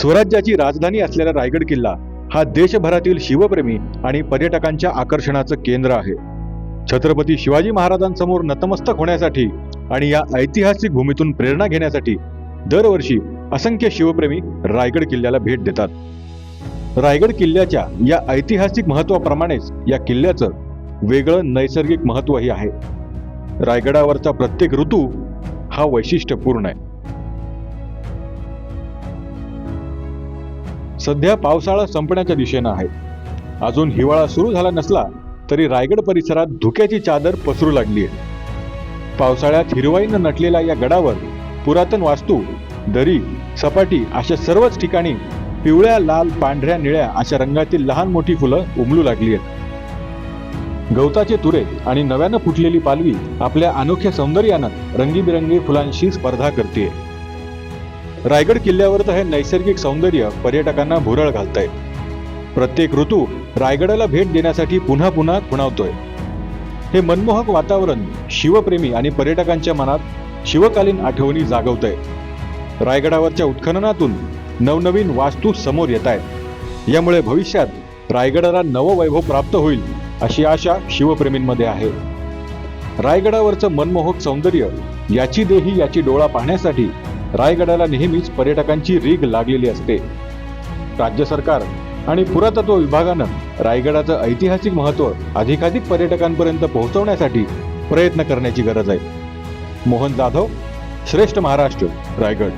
स्वराज्याची राजधानी असलेला रायगड किल्ला हा देशभरातील शिवप्रेमी आणि पर्यटकांच्या आकर्षणाचं केंद्र आहे. छत्रपती शिवाजी महाराजांसमोर नतमस्तक होण्यासाठी आणि या ऐतिहासिक भूमीतून प्रेरणा घेण्यासाठी दरवर्षी असंख्य शिवप्रेमी रायगड किल्ल्याला भेट देतात. रायगड किल्ल्याच्या या ऐतिहासिक महत्वाप्रमाणेच या किल्ल्याचं वेगळं नैसर्गिक महत्वही आहे. रायगडावरचा प्रत्येक ऋतू हा वैशिष्ट्यपूर्ण आहे. सध्या पावसाळा संपण्याच्या दिशेनं आहे. अजून हिवाळा सुरू झाला नसला तरी रायगड परिसरात धुक्याची चादर पसरू लागली आहे पावसाळ्यात हिरवाईनं नटलेल्या या गडावर पुरातन वास्तू दरी सपाटी अशा सर्वच ठिकाणी पिवळ्या लाल पांढऱ्या निळ्या अशा रंगातील लहान मोठी फुलं उमलू लागली आहेत गवताचे तुरे आणि नव्यानं फुटलेली पालवी आपल्या अनोख्या सौंदर्यानं रंगीबिरंगी फुलांशी स्पर्धा करते रायगड किल्ल्यावरचं हे नैसर्गिक सौंदर्य पर्यटकांना भुरळ घालतंय. प्रत्येक ऋतू रायगडाला भेट देण्यासाठी पुन्हा पुन्हा खुणावतोय. हे मनमोहक वातावरण शिवप्रेमी आणि पर्यटकांच्या मनात शिवकालीन आठवणी जागवतंय. रायगडावरच्या उत्खननातून नवनवीन वास्तू समोर येत आहेत यामुळे भविष्यात रायगडाला नववैभव प्राप्त होईल अशी आशा शिवप्रेमींमध्ये आहे. रायगडावरचं मनमोहक सौंदर्य याची देही याची डोळा पाहण्यासाठी रायगडाला नेहमीच पर्यटकांची रीग लागलेली असते. राज्य सरकार आणि पुरातत्व विभागानं रायगडाचं ऐतिहासिक महत्त्व अधिकाधिक पर्यटकांपर्यंत पोहोचवण्यासाठी प्रयत्न करण्याची गरज आहे. मोहन जाधव श्रेष्ठ महाराष्ट्र रायगड.